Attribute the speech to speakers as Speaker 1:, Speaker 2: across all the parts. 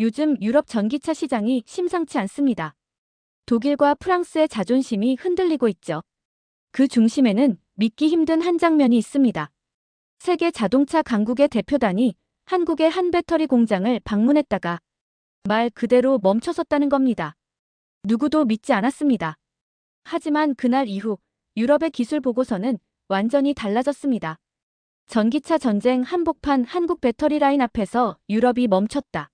Speaker 1: 요즘 유럽 전기차 시장이 심상치 않습니다. 독일과 프랑스의 자존심이 흔들리고 있죠. 그 중심에는 믿기 힘든 한 장면이 있습니다. 세계 자동차 강국의 대표단이 한국의 한 배터리 공장을 방문했다가 말 그대로 멈춰섰다는 겁니다. 누구도 믿지 않았습니다. 하지만 그날 이후 유럽의 기술 보고서는 완전히 달라졌습니다. 전기차 전쟁 한복판 한국 배터리 라인 앞에서 유럽이 멈췄다.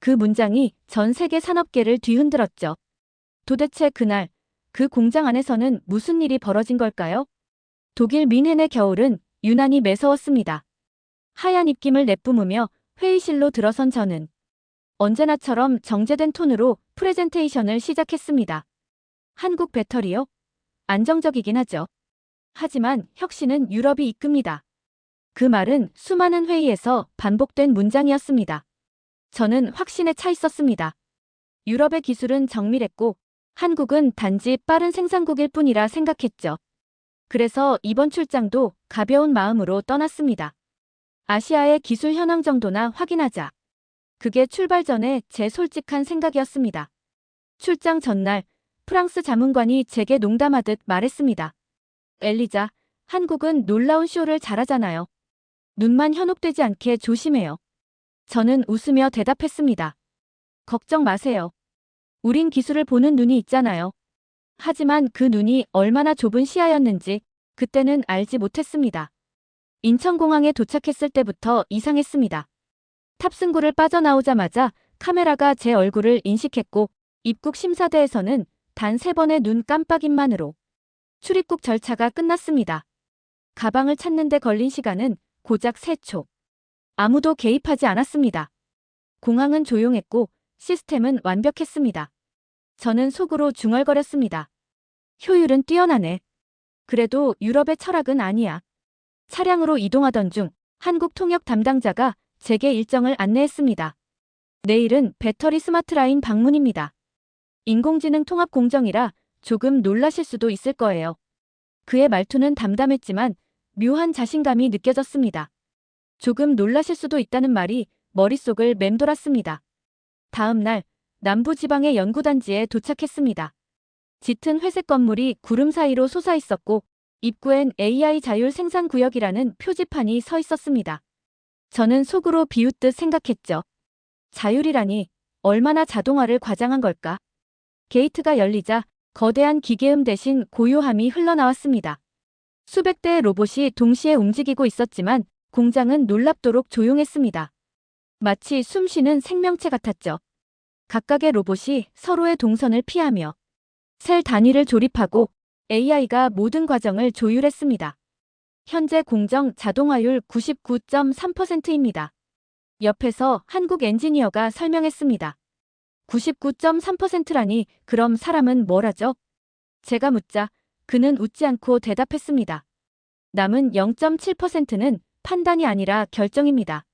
Speaker 1: 그 문장이 전 세계 산업계를 뒤흔들었죠. 도대체 그날 그 공장 안에서는 무슨 일이 벌어진 걸까요? 독일 민헨의 겨울은 유난히 매서웠습니다. 하얀 입김을 내뿜으며 회의실로 들어선 저는 언제나처럼 정제된 톤으로 프레젠테이션을 시작했습니다. 한국 배터리요? 안정적이긴 하죠. 하지만 혁신은 유럽이 이끕니다. 그 말은 수많은 회의에서 반복된 문장이었습니다. 저는 확신에 차 있었습니다. 유럽의 기술은 정밀했고 한국은 단지 빠른 생산국일 뿐이라 생각했죠. 그래서 이번 출장도 가벼운 마음으로 떠났습니다. 아시아의 기술 현황 정도나 확인하자. 그게 출발 전에 제 솔직한 생각이었습니다. 출장 전날 프랑스 자문관이 제게 농담하듯 말했습니다. 엘리자, 한국은 놀라운 쇼를 잘하잖아요. 눈만 현혹되지 않게 조심해요. 저는 웃으며 대답했습니다. 걱정 마세요. 우린 기술을 보는 눈이 있잖아요. 하지만 그 눈이 얼마나 좁은 시야였는지 그때는 알지 못했습니다. 인천공항에 도착했을 때부터 이상했습니다. 탑승구를 빠져나오자마자 카메라가 제 얼굴을 인식했고 입국 심사대에서는 단 세 번의 눈 깜빡임만으로 출입국 절차가 끝났습니다. 가방을 찾는데 걸린 시간은 고작 3초. 아무도 개입하지 않았습니다. 공항은 조용했고 시스템은 완벽했습니다. 저는 속으로 중얼거렸습니다. 효율은 뛰어나네. 그래도 유럽의 철학은 아니야. 차량으로 이동하던 중 한국 통역 담당자가 제게 일정을 안내했습니다. 내일은 배터리 스마트라인 방문입니다. 인공지능 통합 공정이라 조금 놀라실 수도 있을 거예요. 그의 말투는 담담했지만 묘한 자신감이 느껴졌습니다. 조금 놀라실 수도 있다는 말이 머릿속을 맴돌았습니다. 다음 날 남부지방의 연구단지에 도착했습니다. 짙은 회색 건물이 구름 사이로 솟아 있었고 입구엔 AI 자율 생산 구역이라는 표지판이 서 있었습니다. 저는 속으로 비웃듯 생각했죠. 자율이라니 얼마나 자동화를 과장한 걸까? 게이트가 열리자 거대한 기계음 대신 고요함이 흘러나왔습니다. 수백 대의 로봇이 동시에 움직이고 있었지만 공장은 놀랍도록 조용했습니다. 마치 숨 쉬는 생명체 같았죠. 각각의 로봇이 서로의 동선을 피하며 셀 단위를 조립하고 AI가 모든 과정을 조율했습니다. 현재 공정 자동화율 99.3%입니다. 옆에서 한국 엔지니어가 설명했습니다. 99.3%라니 그럼 사람은 뭘 하죠? 제가 묻자 그는 웃지 않고 대답했습니다. 남은 0.7%는 판단이 아니라 결정입니다.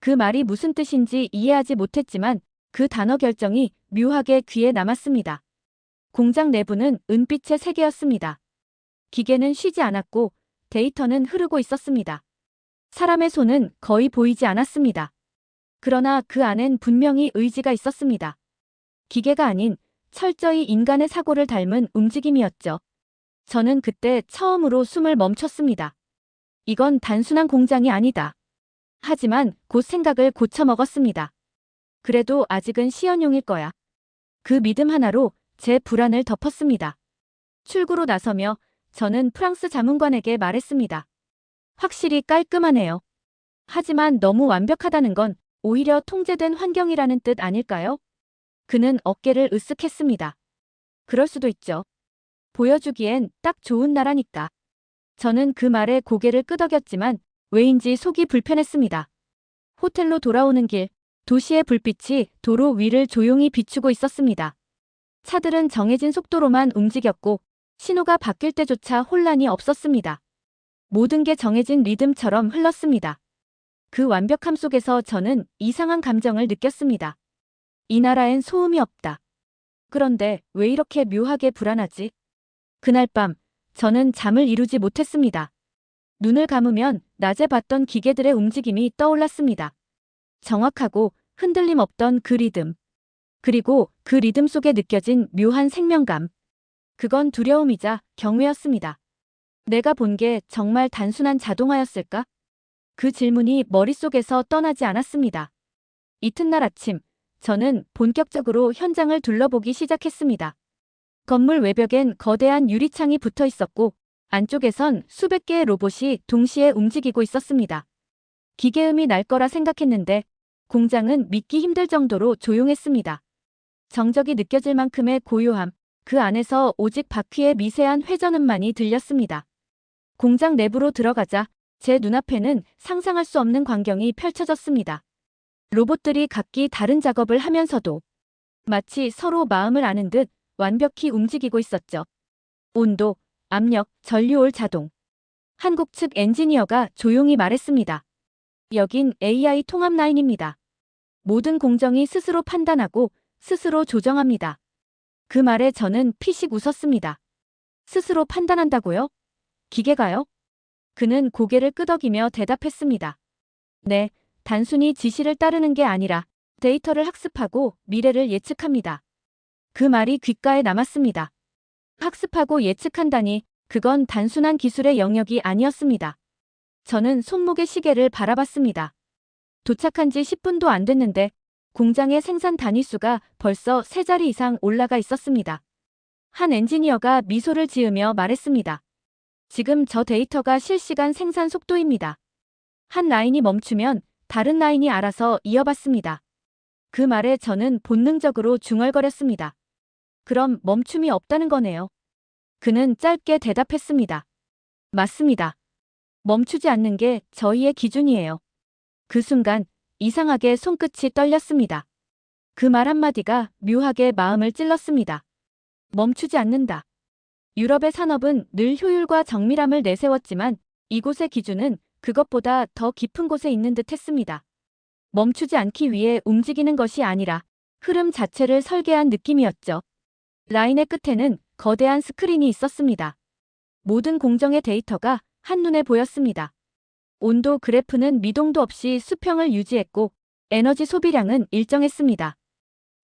Speaker 1: 그 말이 무슨 뜻인지 이해하지 못했지만 그 단어 결정이 묘하게 귀에 남았습니다. 공장 내부는 은빛의 세계였습니다. 기계는 쉬지 않았고 데이터는 흐르고 있었습니다. 사람의 손은 거의 보이지 않았습니다. 그러나 그 안엔 분명히 의지가 있었습니다. 기계가 아닌 철저히 인간의 사고를 닮은 움직임이었죠. 저는 그때 처음으로 숨을 멈췄습니다. 이건 단순한 공장이 아니다. 하지만 곧 생각을 고쳐먹었습니다. 그래도 아직은 시연용일 거야. 그 믿음 하나로 제 불안을 덮었습니다. 출구로 나서며 저는 프랑스 자문관에게 말했습니다. 확실히 깔끔하네요. 하지만 너무 완벽하다는 건 오히려 통제된 환경이라는 뜻 아닐까요? 그는 어깨를 으쓱했습니다. 그럴 수도 있죠. 보여주기엔 딱 좋은 나라니까. 저는 그 말에 고개를 끄덕였지만 왜인지 속이 불편했습니다. 호텔로 돌아오는 길, 도시의 불빛이 도로 위를 조용히 비추고 있었습니다. 차들은 정해진 속도로만 움직였고 신호가 바뀔 때조차 혼란이 없었습니다. 모든 게 정해진 리듬처럼 흘렀습니다. 그 완벽함 속에서 저는 이상한 감정을 느꼈습니다. 이 나라엔 소음이 없다. 그런데 왜 이렇게 묘하게 불안하지? 그날 밤 저는 잠을 이루지 못했습니다. 눈을 감으면 낮에 봤던 기계들의 움직임이 떠올랐습니다. 정확하고 흔들림 없던 그 리듬. 그리고 그 리듬 속에 느껴진 묘한 생명감. 그건 두려움이자 경외였습니다. 내가 본 게 정말 단순한 자동화였을까? 그 질문이 머릿속에서 떠나지 않았습니다. 이튿날 아침, 저는 본격적으로 현장을 둘러보기 시작했습니다. 건물 외벽엔 거대한 유리창이 붙어 있었고, 안쪽에선 수백 개의 로봇이 동시에 움직이고 있었습니다. 기계음이 날 거라 생각했는데, 공장은 믿기 힘들 정도로 조용했습니다. 정적이 느껴질 만큼의 고요함, 그 안에서 오직 바퀴의 미세한 회전음만이 들렸습니다. 공장 내부로 들어가자 제 눈앞에는 상상할 수 없는 광경이 펼쳐졌습니다. 로봇들이 각기 다른 작업을 하면서도 마치 서로 마음을 아는 듯 완벽히 움직이고 있었죠. 온도, 압력, 전류올 자동. 한국 측 엔지니어가 조용히 말했습니다. 여긴 AI 통합 라인입니다. 모든 공정이 스스로 판단하고 스스로 조정합니다. 그 말에 저는 피식 웃었습니다. 스스로 판단한다고요? 기계가요? 그는 고개를 끄덕이며 대답했습니다. 네, 단순히 지시를 따르는 게 아니라 데이터를 학습하고 미래를 예측합니다. 그 말이 귓가에 남았습니다. 학습하고 예측한다니 그건 단순한 기술의 영역이 아니었습니다. 저는 손목의 시계를 바라봤습니다. 도착한 지 10분도 안 됐는데 공장의 생산 단위수가 벌써 세 자리 이상 올라가 있었습니다. 한 엔지니어가 미소를 지으며 말했습니다. 지금 저 데이터가 실시간 생산 속도입니다. 한 라인이 멈추면 다른 라인이 알아서 이어받습니다. 그 말에 저는 본능적으로 중얼거렸습니다. 그럼 멈춤이 없다는 거네요. 그는 짧게 대답했습니다. 맞습니다. 멈추지 않는 게 저희의 기준이에요. 그 순간 이상하게 손끝이 떨렸습니다. 그 말 한마디가 묘하게 마음을 찔렀습니다. 멈추지 않는다. 유럽의 산업은 늘 효율과 정밀함을 내세웠지만 이곳의 기준은 그것보다 더 깊은 곳에 있는 듯 했습니다. 멈추지 않기 위해 움직이는 것이 아니라 흐름 자체를 설계한 느낌이었죠. 라인의 끝에는 거대한 스크린이 있었습니다. 모든 공정의 데이터가 한눈에 보였습니다. 온도 그래프는 미동도 없이 수평을 유지했고 에너지 소비량은 일정했습니다.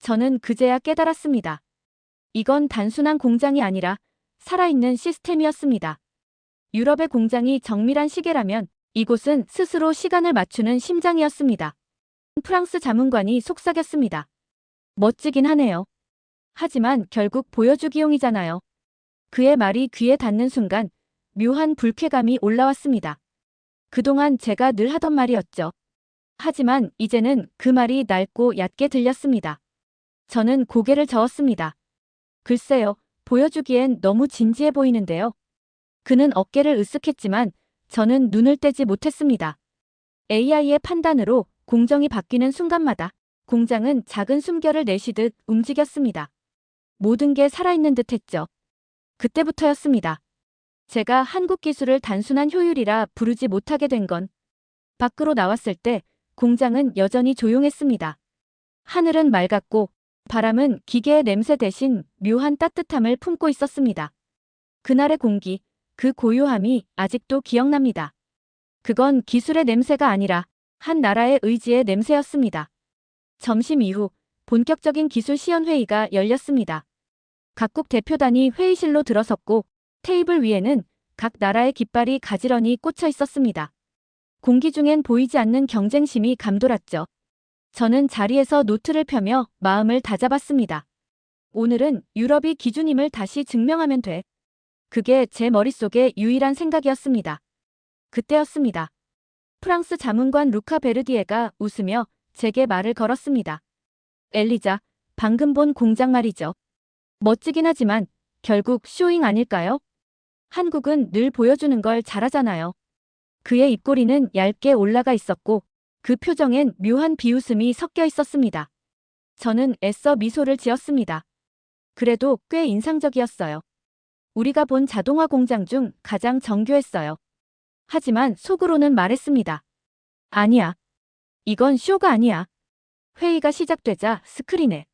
Speaker 1: 저는 그제야 깨달았습니다. 이건 단순한 공장이 아니라 살아있는 시스템이었습니다. 유럽의 공장이 정밀한 시계라면 이곳은 스스로 시간을 맞추는 심장이었습니다. 프랑스 자문관이 속삭였습니다. 멋지긴 하네요. 하지만 결국 보여주기용이잖아요. 그의 말이 귀에 닿는 순간 묘한 불쾌감이 올라왔습니다. 그동안 제가 늘 하던 말이었죠. 하지만 이제는 그 말이 낡고 얕게 들렸습니다. 저는 고개를 저었습니다. 글쎄요, 보여주기엔 너무 진지해 보이는데요. 그는 어깨를 으쓱했지만 저는 눈을 떼지 못했습니다. AI의 판단으로 공정이 바뀌는 순간마다 공장은 작은 숨결을 내쉬듯 움직였습니다. 모든 게 살아있는 듯 했죠. 그때부터였습니다. 제가 한국 기술을 단순한 효율이라 부르지 못하게 된 건 밖으로 나왔을 때 공장은 여전히 조용했습니다. 하늘은 맑았고 바람은 기계의 냄새 대신 묘한 따뜻함을 품고 있었습니다. 그날의 공기, 그 고요함이 아직도 기억납니다. 그건 기술의 냄새가 아니라 한 나라의 의지의 냄새였습니다. 점심 이후 본격적인 기술 시연 회의가 열렸습니다. 각국 대표단이 회의실로 들어섰고 테이블 위에는 각 나라의 깃발이 가지런히 꽂혀 있었습니다. 공기 중엔 보이지 않는 경쟁심이 감돌았죠. 저는 자리에서 노트를 펴며 마음을 다잡았습니다. 오늘은 유럽이 기준임을 다시 증명하면 돼. 그게 제 머릿속의 유일한 생각이었습니다. 그때였습니다. 프랑스 자문관 루카 베르디에가 웃으며 제게 말을 걸었습니다. 엘리자, 방금 본 공장 말이죠. 멋지긴 하지만 결국 쇼잉 아닐까요? 한국은 늘 보여주는 걸 잘하잖아요. 그의 입꼬리는 얇게 올라가 있었고 그 표정엔 묘한 비웃음이 섞여 있었습니다. 저는 애써 미소를 지었습니다. 그래도 꽤 인상적이었어요. 우리가 본 자동화 공장 중 가장 정교했어요. 하지만 속으로는 말했습니다. 아니야. 이건 쇼가 아니야. 회의가 시작되자 스크린에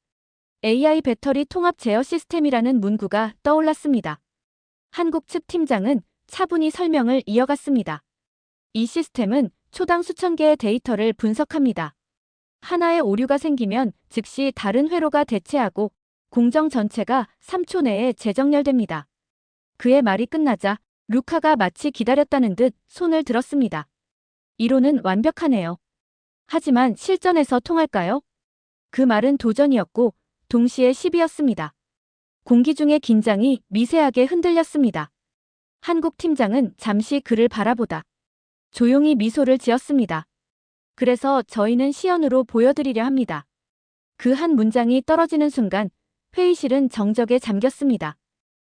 Speaker 1: AI 배터리 통합 제어 시스템이라는 문구가 떠올랐습니다. 한국 측 팀장은 차분히 설명을 이어갔습니다. 이 시스템은 초당 수천 개의 데이터를 분석합니다. 하나의 오류가 생기면 즉시 다른 회로가 대체하고 공정 전체가 3초 내에 재정렬됩니다. 그의 말이 끝나자 루카가 마치 기다렸다는 듯 손을 들었습니다. 이론은 완벽하네요. 하지만 실전에서 통할까요? 그 말은 도전이었고 동시에 시비였습니다. 공기 중의 긴장이 미세하게 흔들렸습니다. 한국 팀장은 잠시 그를 바라보다 조용히 미소를 지었습니다. 그래서 저희는 시연으로 보여드리려 합니다. 그 한 문장이 떨어지는 순간 회의실은 정적에 잠겼습니다.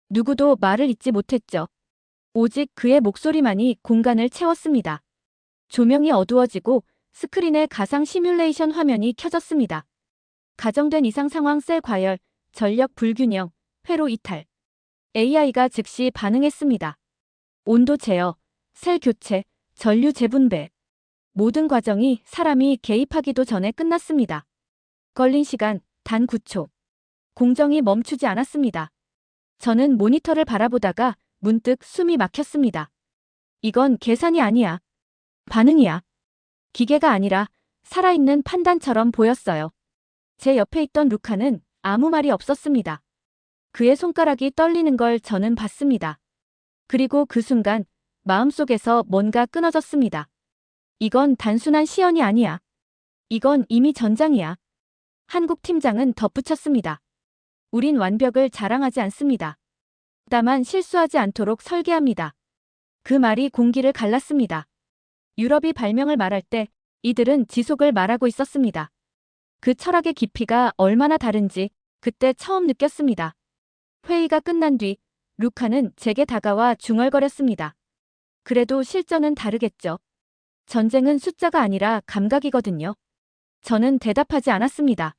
Speaker 1: 누구도 말을 잇지 못했죠. 오직 그의 목소리만이 공간을 채웠습니다. 조명이 어두워지고 스크린에 가상 시뮬레이션 화면이 켜졌습니다. 가정된 이상 상황 셀 과열, 전력 불균형, 회로 이탈. AI가 즉시 반응했습니다. 온도 제어, 셀 교체, 전류 재분배. 모든 과정이 사람이 개입하기도 전에 끝났습니다. 걸린 시간 단 9초. 공정이 멈추지 않았습니다. 저는 모니터를 바라보다가 문득 숨이 막혔습니다. 이건 계산이 아니야. 반응이야. 기계가 아니라 살아있는 판단처럼 보였어요. 제 옆에 있던 루카는 아무 말이 없었습니다. 그의 손가락이 떨리는 걸 저는 봤습니다. 그리고 그 순간 마음속에서 뭔가 끊어졌습니다. 이건 단순한 시연이 아니야. 이건 이미 전장이야. 한국 팀장은 덧붙였습니다. 우린 완벽을 자랑하지 않습니다. 다만 실수하지 않도록 설계합니다. 그 말이 공기를 갈랐습니다. 유럽이 발명을 말할 때 이들은 지속을 말하고 있었습니다. 그 철학의 깊이가 얼마나 다른지 그때 처음 느꼈습니다. 회의가 끝난 뒤 루카는 제게 다가와 중얼거렸습니다. 그래도 실전은 다르겠죠. 전쟁은 숫자가 아니라 감각이거든요. 저는 대답하지 않았습니다.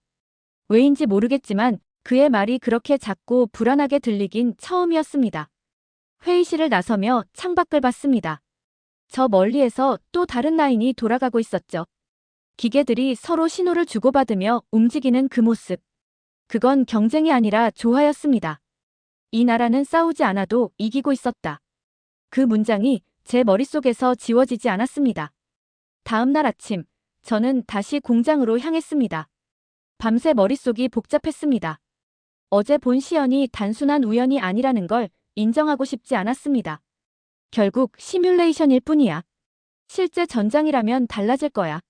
Speaker 1: 왜인지 모르겠지만 그의 말이 그렇게 작고 불안하게 들리긴 처음이었습니다. 회의실을 나서며 창밖을 봤습니다. 저 멀리에서 또 다른 라인이 돌아가고 있었죠. 기계들이 서로 신호를 주고받으며 움직이는 그 모습. 그건 경쟁이 아니라 조화였습니다. 이 나라는 싸우지 않아도 이기고 있었다. 그 문장이 제 머릿속에서 지워지지 않았습니다. 다음 날 아침, 저는 다시 공장으로 향했습니다. 밤새 머릿속이 복잡했습니다. 어제 본 시연이 단순한 우연이 아니라는 걸 인정하고 싶지 않았습니다. 결국 시뮬레이션일 뿐이야. 실제 전장이라면 달라질 거야.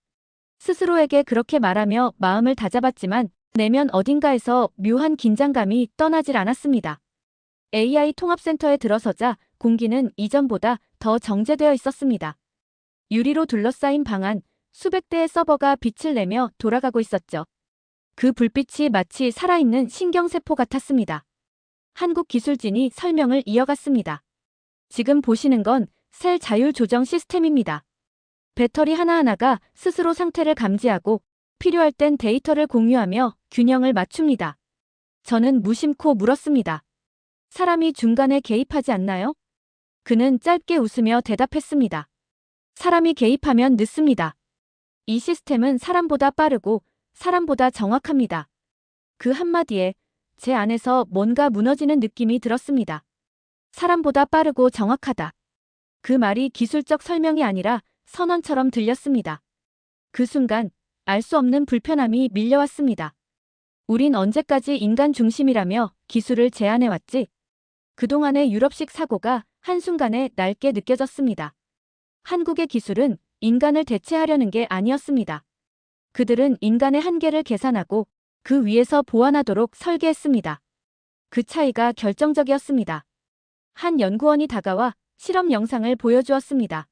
Speaker 1: 스스로에게 그렇게 말하며 마음을 다잡았지만 내면 어딘가에서 묘한 긴장감이 떠나질 않았습니다. AI 통합센터에 들어서자 공기는 이전보다 더 정제되어 있었습니다. 유리로 둘러싸인 방 안, 수백 대의 서버가 빛을 내며 돌아가고 있었죠. 그 불빛이 마치 살아있는 신경세포 같았습니다. 한국 기술진이 설명을 이어갔습니다. 지금 보시는 건 셀 자율 조정 시스템입니다. 배터리 하나하나가 스스로 상태를 감지하고 필요할 땐 데이터를 공유하며 균형을 맞춥니다. 저는 무심코 물었습니다. 사람이 중간에 개입하지 않나요? 그는 짧게 웃으며 대답했습니다. 사람이 개입하면 늦습니다. 이 시스템은 사람보다 빠르고 사람보다 정확합니다. 그 한마디에 제 안에서 뭔가 무너지는 느낌이 들었습니다. 사람보다 빠르고 정확하다. 그 말이 기술적 설명이 아니라 선언처럼 들렸습니다. 그 순간 알 수 없는 불편함이 밀려왔습니다. 우린 언제까지 인간 중심이라며 기술을 제안해왔지? 그동안의 유럽식 사고가 한순간에 낡게 느껴졌습니다. 한국의 기술은 인간을 대체하려는 게 아니었습니다. 그들은 인간의 한계를 계산하고 그 위에서 보완하도록 설계했습니다. 그 차이가 결정적이었습니다. 한 연구원이 다가와 실험 영상을 보여주었습니다.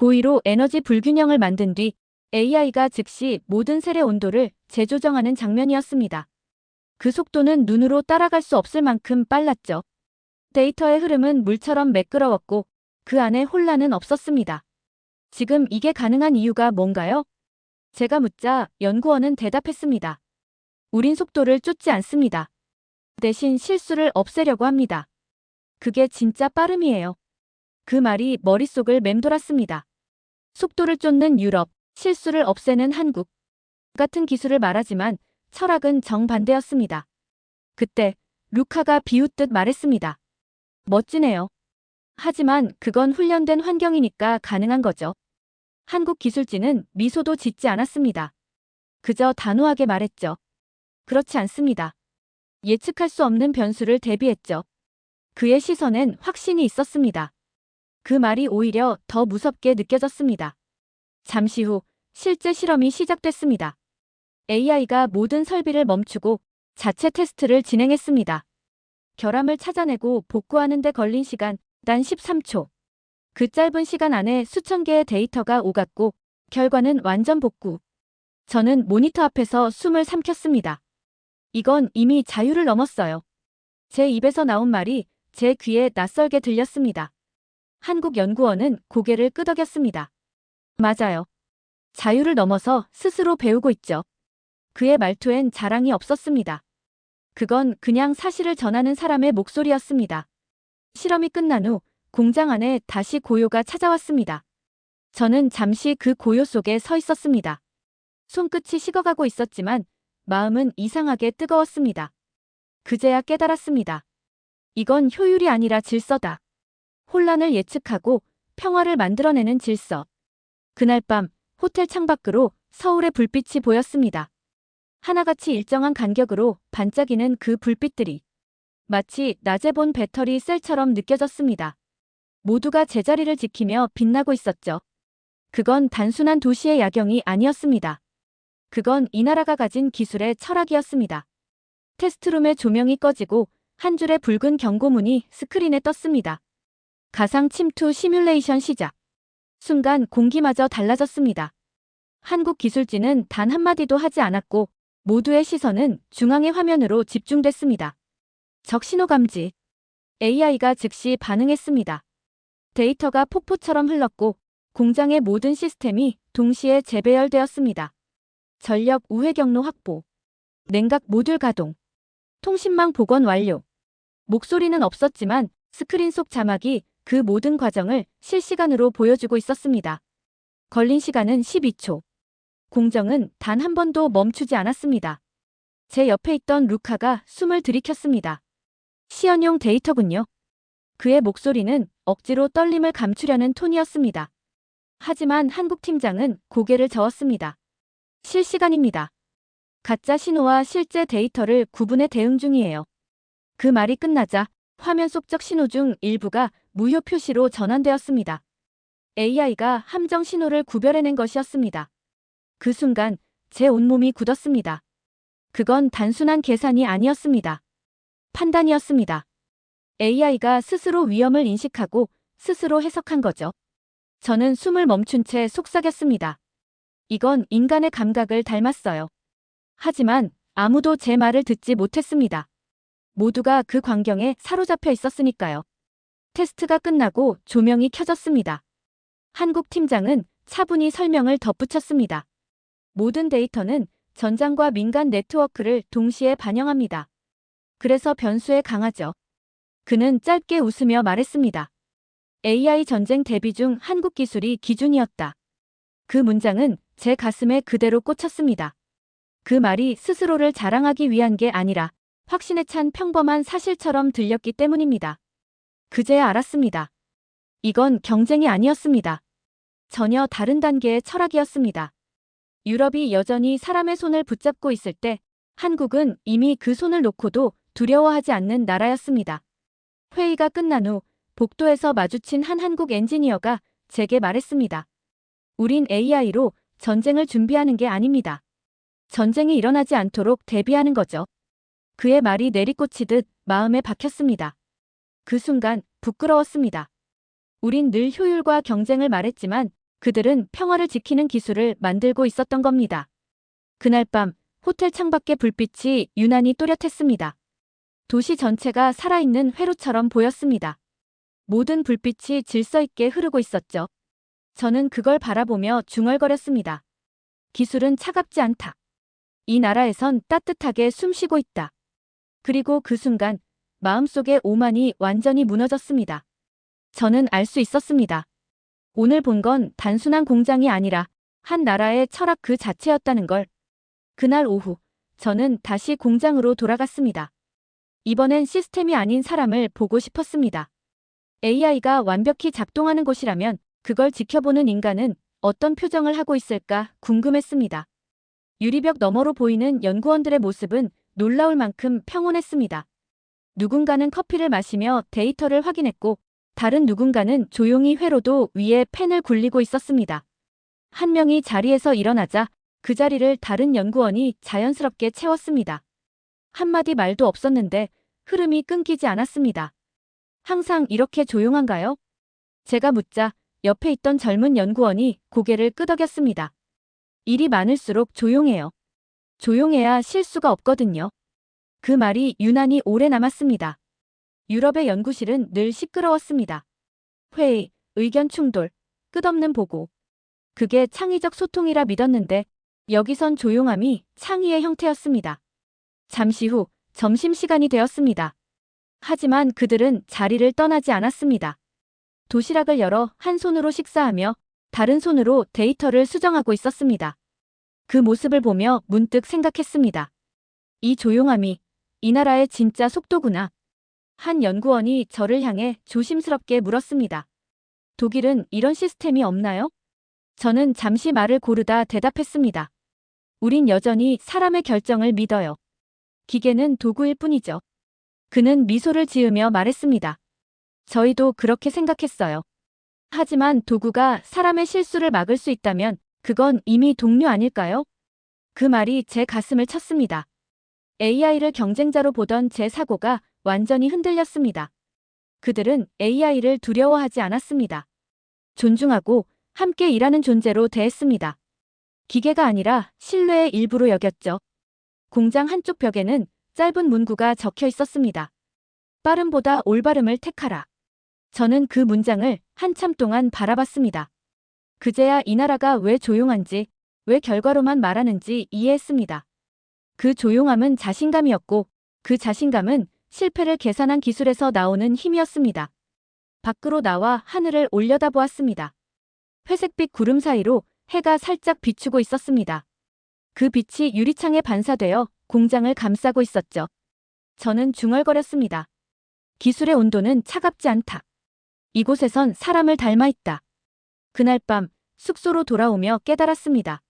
Speaker 1: 고의로 에너지 불균형을 만든 뒤 AI가 즉시 모든 셀의 온도를 재조정하는 장면이었습니다. 그 속도는 눈으로 따라갈 수 없을 만큼 빨랐죠. 데이터의 흐름은 물처럼 매끄러웠고 그 안에 혼란은 없었습니다. 지금 이게 가능한 이유가 뭔가요? 제가 묻자 연구원은 대답했습니다. 우린 속도를 쫓지 않습니다. 대신 실수를 없애려고 합니다. 그게 진짜 빠름이에요. 그 말이 머릿속을 맴돌았습니다. 속도를 쫓는 유럽, 실수를 없애는 한국. 같은 기술을 말하지만 철학은 정반대였습니다. 그때 루카가 비웃듯 말했습니다. 멋지네요. 하지만 그건 훈련된 환경이니까 가능한 거죠. 한국 기술진은 미소도 짓지 않았습니다. 그저 단호하게 말했죠. 그렇지 않습니다. 예측할 수 없는 변수를 대비했죠. 그의 시선엔 확신이 있었습니다. 그 말이 오히려 더 무섭게 느껴졌습니다. 잠시 후 실제 실험이 시작됐습니다. AI가 모든 설비를 멈추고 자체 테스트를 진행했습니다. 결함을 찾아내고 복구하는 데 걸린 시간 단 13초. 그 짧은 시간 안에 수천 개의 데이터가 오갔고 결과는 완전 복구. 저는 모니터 앞에서 숨을 삼켰습니다. 이건 이미 자유를 넘었어요. 제 입에서 나온 말이 제 귀에 낯설게 들렸습니다. 한국연구원은 고개를 끄덕였습니다. 맞아요. 자유를 넘어서 스스로 배우고 있죠. 그의 말투엔 자랑이 없었습니다. 그건 그냥 사실을 전하는 사람의 목소리였습니다. 실험이 끝난 후 공장 안에 다시 고요가 찾아왔습니다. 저는 잠시 그 고요 속에 서 있었습니다. 손끝이 식어가고 있었지만 마음은 이상하게 뜨거웠습니다. 그제야 깨달았습니다. 이건 효율이 아니라 질서다. 혼란을 예측하고 평화를 만들어내는 질서. 그날 밤 호텔 창밖으로 서울의 불빛이 보였습니다. 하나같이 일정한 간격으로 반짝이는 그 불빛들이 마치 낮에 본 배터리 셀처럼 느껴졌습니다. 모두가 제자리를 지키며 빛나고 있었죠. 그건 단순한 도시의 야경이 아니었습니다. 그건 이 나라가 가진 기술의 철학이었습니다. 테스트룸의 조명이 꺼지고 한 줄의 붉은 경고문이 스크린에 떴습니다. 가상 침투 시뮬레이션 시작. 순간 공기마저 달라졌습니다. 한국 기술진은 단 한마디도 하지 않았고 모두의 시선은 중앙의 화면으로 집중됐습니다. 적신호 감지. AI가 즉시 반응했습니다. 데이터가 폭포처럼 흘렀고 공장의 모든 시스템이 동시에 재배열되었습니다. 전력 우회 경로 확보. 냉각 모듈 가동. 통신망 복원 완료. 목소리는 없었지만 스크린 속 자막이 그 모든 과정을 실시간으로 보여주고 있었습니다. 걸린 시간은 12초. 공정은 단 한 번도 멈추지 않았습니다. 제 옆에 있던 루카가 숨을 들이켰습니다. 시연용 데이터군요. 그의 목소리는 억지로 떨림을 감추려는 톤이었습니다. 하지만 한국 팀장은 고개를 저었습니다. 실시간입니다. 가짜 신호와 실제 데이터를 구분해 대응 중이에요. 그 말이 끝나자 화면 속적 신호 중 일부가 무효 표시로 전환되었습니다. AI가 함정 신호를 구별해낸 것이었습니다. 그 순간 제 온몸이 굳었습니다. 그건 단순한 계산이 아니었습니다. 판단이었습니다. AI가 스스로 위험을 인식하고 스스로 해석한 거죠. 저는 숨을 멈춘 채 속삭였습니다. 이건 인간의 감각을 닮았어요. 하지만 아무도 제 말을 듣지 못했습니다. 모두가 그 광경에 사로잡혀 있었으니까요. 테스트가 끝나고 조명이 켜졌습니다. 한국 팀장은 차분히 설명을 덧붙였습니다. 모든 데이터는 전장과 민간 네트워크를 동시에 반영합니다. 그래서 변수에 강하죠. 그는 짧게 웃으며 말했습니다. AI 전쟁 대비 중 한국 기술이 기준이었다. 그 문장은 제 가슴에 그대로 꽂혔습니다. 그 말이 스스로를 자랑하기 위한 게 아니라 확신에 찬 평범한 사실처럼 들렸기 때문입니다. 그제야 알았습니다. 이건 경쟁이 아니었습니다. 전혀 다른 단계의 철학이었습니다. 유럽이 여전히 사람의 손을 붙잡고 있을 때 한국은 이미 그 손을 놓고도 두려워하지 않는 나라였습니다. 회의가 끝난 후 복도에서 마주친 한 한국 엔지니어가 제게 말했습니다. 우린 AI로 전쟁을 준비하는 게 아닙니다. 전쟁이 일어나지 않도록 대비하는 거죠. 그의 말이 내리꽂히듯 마음에 박혔습니다. 그 순간 부끄러웠습니다. 우린 늘 효율과 경쟁을 말했지만 그들은 평화를 지키는 기술을 만들고 있었던 겁니다. 그날 밤 호텔 창밖의 불빛이 유난히 또렷했습니다. 도시 전체가 살아있는 회로처럼 보였습니다. 모든 불빛이 질서 있게 흐르고 있었죠. 저는 그걸 바라보며 중얼거렸습니다. 기술은 차갑지 않다. 이 나라에선 따뜻하게 숨쉬고 있다. 그리고 그 순간 마음속의 오만이 완전히 무너졌습니다. 저는 알 수 있었습니다. 오늘 본 건 단순한 공장이 아니라 한 나라의 철학 그 자체였다는 걸. 그날 오후, 저는 다시 공장으로 돌아갔습니다. 이번엔 시스템이 아닌 사람을 보고 싶었습니다. AI가 완벽히 작동하는 곳이라면 그걸 지켜보는 인간은 어떤 표정을 하고 있을까 궁금했습니다. 유리벽 너머로 보이는 연구원들의 모습은 놀라울 만큼 평온했습니다. 누군가는 커피를 마시며 데이터를 확인했고 다른 누군가는 조용히 회로도 위에 펜을 굴리고 있었습니다. 한 명이 자리에서 일어나자 그 자리를 다른 연구원이 자연스럽게 채웠습니다. 한마디 말도 없었는데 흐름이 끊기지 않았습니다. 항상 이렇게 조용한가요? 제가 묻자 옆에 있던 젊은 연구원이 고개를 끄덕였습니다. 일이 많을수록 조용해요. 조용해야 실수가 없거든요. 그 말이 유난히 오래 남았습니다. 유럽의 연구실은 늘 시끄러웠습니다. 회의, 의견 충돌, 끝없는 보고. 그게 창의적 소통이라 믿었는데 여기선 조용함이 창의의 형태였습니다. 잠시 후 점심시간이 되었습니다. 하지만 그들은 자리를 떠나지 않았습니다. 도시락을 열어 한 손으로 식사하며 다른 손으로 데이터를 수정하고 있었습니다. 그 모습을 보며 문득 생각했습니다. 이 조용함이 이 나라의 진짜 속도구나. 한 연구원이 저를 향해 조심스럽게 물었습니다. 독일은 이런 시스템이 없나요? 저는 잠시 말을 고르다 대답했습니다. 우린 여전히 사람의 결정을 믿어요. 기계는 도구일 뿐이죠. 그는 미소를 지으며 말했습니다. 저희도 그렇게 생각했어요. 하지만 도구가 사람의 실수를 막을 수 있다면 그건 이미 동료 아닐까요? 그 말이 제 가슴을 쳤습니다. AI를 경쟁자로 보던 제 사고가 완전히 흔들렸습니다. 그들은 AI를 두려워하지 않았습니다. 존중하고 함께 일하는 존재로 대했습니다. 기계가 아니라 신뢰의 일부로 여겼죠. 공장 한쪽 벽에는 짧은 문구가 적혀 있었습니다. 빠름보다 올바름을 택하라. 저는 그 문장을 한참 동안 바라봤습니다. 그제야 이 나라가 왜 조용한지, 왜 결과로만 말하는지 이해했습니다. 그 조용함은 자신감이었고, 그 자신감은 실패를 계산한 기술에서 나오는 힘이었습니다. 밖으로 나와 하늘을 올려다보았습니다. 회색빛 구름 사이로 해가 살짝 비추고 있었습니다. 그 빛이 유리창에 반사되어 공장을 감싸고 있었죠. 저는 중얼거렸습니다. 기술의 온도는 차갑지 않다. 이곳에선 사람을 닮아 있다. 그날 밤 숙소로 돌아오며 깨달았습니다.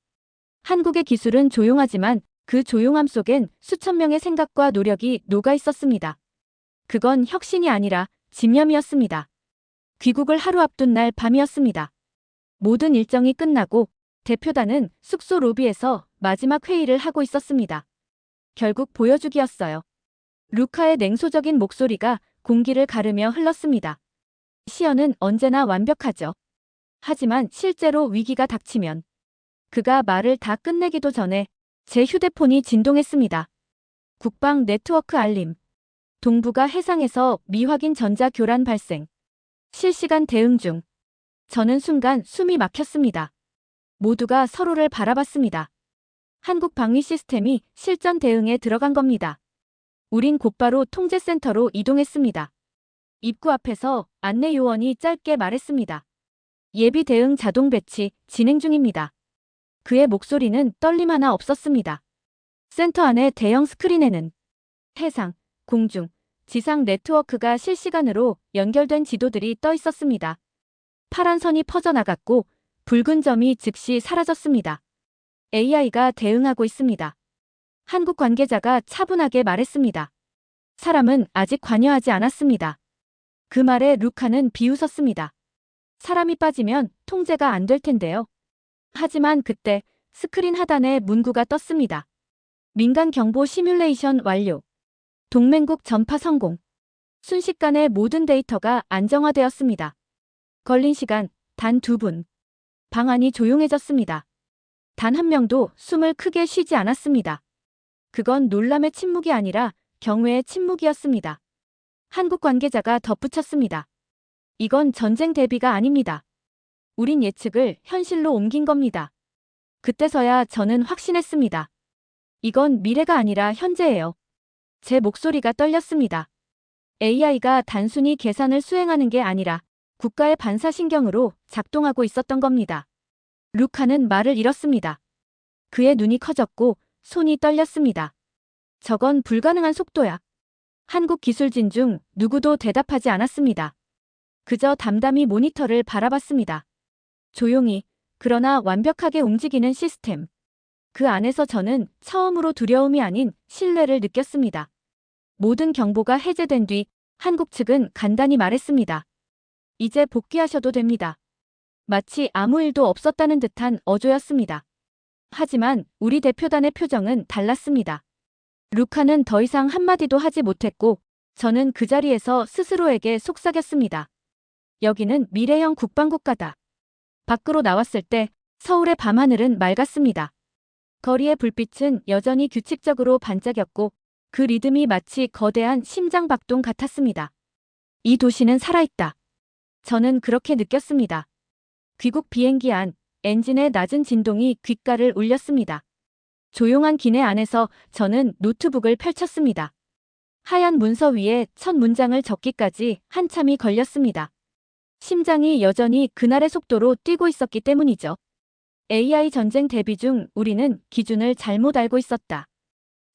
Speaker 1: 한국의 기술은 조용하지만 그 조용함 속엔 수천 명의 생각과 노력이 녹아 있었습니다. 그건 혁신이 아니라 집념이었습니다. 귀국을 하루 앞둔 날 밤이었습니다. 모든 일정이 끝나고 대표단은 숙소 로비에서 마지막 회의를 하고 있었습니다. 결국 보여주기였어요. 루카의 냉소적인 목소리가 공기를 가르며 흘렀습니다. 시연은 언제나 완벽하죠. 하지만 실제로 위기가 닥치면 그가 말을 다 끝내기도 전에 제 휴대폰이 진동했습니다. 국방 네트워크 알림. 동부가 해상에서 미확인 전자 교란 발생. 실시간 대응 중. 저는 순간 숨이 막혔습니다. 모두가 서로를 바라봤습니다. 한국 방위 시스템이 실전 대응에 들어간 겁니다. 우린 곧바로 통제센터로 이동했습니다. 입구 앞에서 안내 요원이 짧게 말했습니다. 예비 대응 자동 배치 진행 중입니다. 그의 목소리는 떨림 하나 없었습니다. 센터 안의 대형 스크린에는 해상, 공중, 지상 네트워크가 실시간으로 연결된 지도들이 떠 있었습니다. 파란 선이 퍼져나갔고 붉은 점이 즉시 사라졌습니다. AI가 대응하고 있습니다. 한국 관계자가 차분하게 말했습니다. 사람은 아직 관여하지 않았습니다. 그 말에 루카는 비웃었습니다. 사람이 빠지면 통제가 안 될 텐데요. 하지만 그때 스크린 하단에 문구가 떴습니다. 민간 경보 시뮬레이션 완료. 동맹국 전파 성공. 순식간에 모든 데이터가 안정화되었습니다. 걸린 시간 단 두 분. 방안이 조용해졌습니다. 단 한 명도 숨을 크게 쉬지 않았습니다. 그건 놀람의 침묵이 아니라 경외의 침묵이었습니다. 한국 관계자가 덧붙였습니다. 이건 전쟁 대비가 아닙니다. 우린 예측을 현실로 옮긴 겁니다. 그때서야 저는 확신했습니다. 이건 미래가 아니라 현재예요. 제 목소리가 떨렸습니다. AI가 단순히 계산을 수행하는 게 아니라 국가의 반사신경으로 작동하고 있었던 겁니다. 루카는 말을 잃었습니다. 그의 눈이 커졌고 손이 떨렸습니다. 저건 불가능한 속도야. 한국 기술진 중 누구도 대답하지 않았습니다. 그저 담담히 모니터를 바라봤습니다. 조용히, 그러나 완벽하게 움직이는 시스템. 그 안에서 저는 처음으로 두려움이 아닌 신뢰를 느꼈습니다. 모든 경보가 해제된 뒤 한국 측은 간단히 말했습니다. 이제 복귀하셔도 됩니다. 마치 아무 일도 없었다는 듯한 어조였습니다. 하지만 우리 대표단의 표정은 달랐습니다. 루카는 더 이상 한마디도 하지 못했고 저는 그 자리에서 스스로에게 속삭였습니다. 여기는 미래형 국방국가다. 밖으로 나왔을 때 서울의 밤하늘은 맑았습니다. 거리의 불빛은 여전히 규칙적으로 반짝였고 그 리듬이 마치 거대한 심장박동 같았습니다. 이 도시는 살아있다. 저는 그렇게 느꼈습니다. 귀국 비행기 안 엔진의 낮은 진동이 귓가를 울렸습니다. 조용한 기내 안에서 저는 노트북을 펼쳤습니다. 하얀 문서 위에 첫 문장을 적기까지 한참이 걸렸습니다. 심장이 여전히 그날의 속도로 뛰고 있었기 때문이죠. AI 전쟁 대비 중 우리는 기준을 잘못 알고 있었다.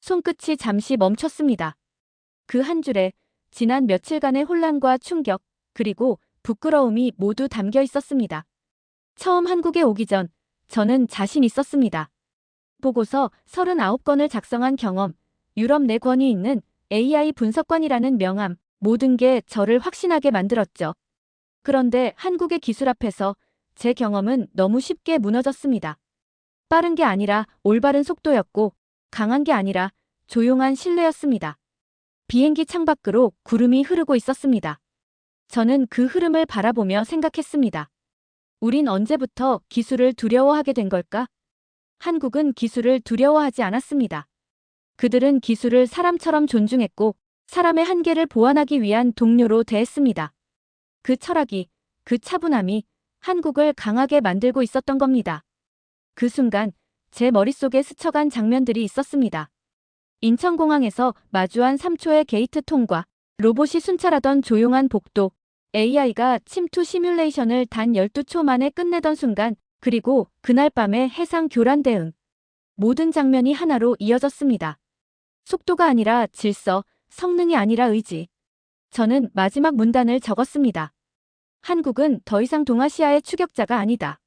Speaker 1: 손끝이 잠시 멈췄습니다. 그 한 줄에 지난 며칠간의 혼란과 충격, 그리고 부끄러움이 모두 담겨 있었습니다. 처음 한국에 오기 전 저는 자신 있었습니다. 보고서 39건을 작성한 경험, 유럽 내 권위 있는 AI 분석관이라는 명함, 모든 게 저를 확신하게 만들었죠. 그런데 한국의 기술 앞에서 제 경험은 너무 쉽게 무너졌습니다. 빠른 게 아니라 올바른 속도였고, 강한 게 아니라 조용한 신뢰였습니다. 비행기 창밖으로 구름이 흐르고 있었습니다. 저는 그 흐름을 바라보며 생각했습니다. 우린 언제부터 기술을 두려워하게 된 걸까? 한국은 기술을 두려워하지 않았습니다. 그들은 기술을 사람처럼 존중했고 사람의 한계를 보완하기 위한 동료로 대했습니다. 그 철학이, 그 차분함이 한국을 강하게 만들고 있었던 겁니다. 그 순간 제 머릿속에 스쳐간 장면들이 있었습니다. 인천공항에서 마주한 3초의 게이트 통과, 로봇이 순찰하던 조용한 복도, AI가 침투 시뮬레이션을 단 12초 만에 끝내던 순간, 그리고 그날 밤의 해상 교란 대응. 모든 장면이 하나로 이어졌습니다. 속도가 아니라 질서, 성능이 아니라 의지. 저는 마지막 문단을 적었습니다. 한국은 더 이상 동아시아의 추격자가 아니다.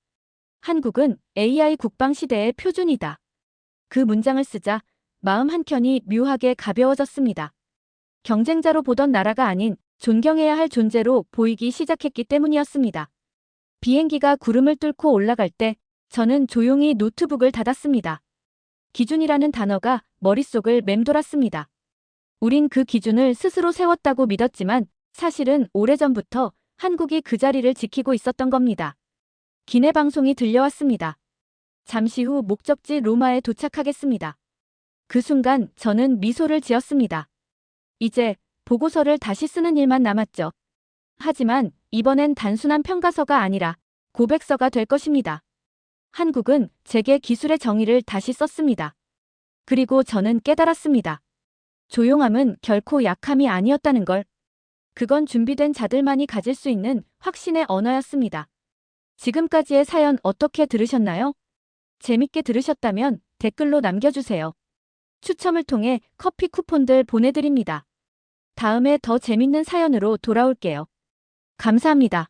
Speaker 1: 한국은 AI 국방 시대의 표준이다. 그 문장을 쓰자 마음 한켠이 묘하게 가벼워졌습니다. 경쟁자로 보던 나라가 아닌 존경해야 할 존재로 보이기 시작했기 때문이었습니다. 비행기가 구름을 뚫고 올라갈 때 저는 조용히 노트북을 닫았습니다. 기준이라는 단어가 머릿속을 맴돌았습니다. 우린 그 기준을 스스로 세웠다고 믿었지만 사실은 오래전부터 한국이 그 자리를 지키고 있었던 겁니다. 기내 방송이 들려왔습니다. 잠시 후 목적지 로마에 도착하겠습니다. 그 순간 저는 미소를 지었습니다. 이제 보고서를 다시 쓰는 일만 남았죠. 하지만 이번엔 단순한 평가서가 아니라 고백서가 될 것입니다. 한국은 제게 기술의 정의를 다시 썼습니다. 그리고 저는 깨달았습니다. 조용함은 결코 약함이 아니었다는 걸. 그건 준비된 자들만이 가질 수 있는 확신의 언어였습니다. 지금까지의 사연 어떻게 들으셨나요? 재밌게 들으셨다면 댓글로 남겨주세요. 추첨을 통해 커피 쿠폰들 보내드립니다. 다음에 더 재밌는 사연으로 돌아올게요. 감사합니다.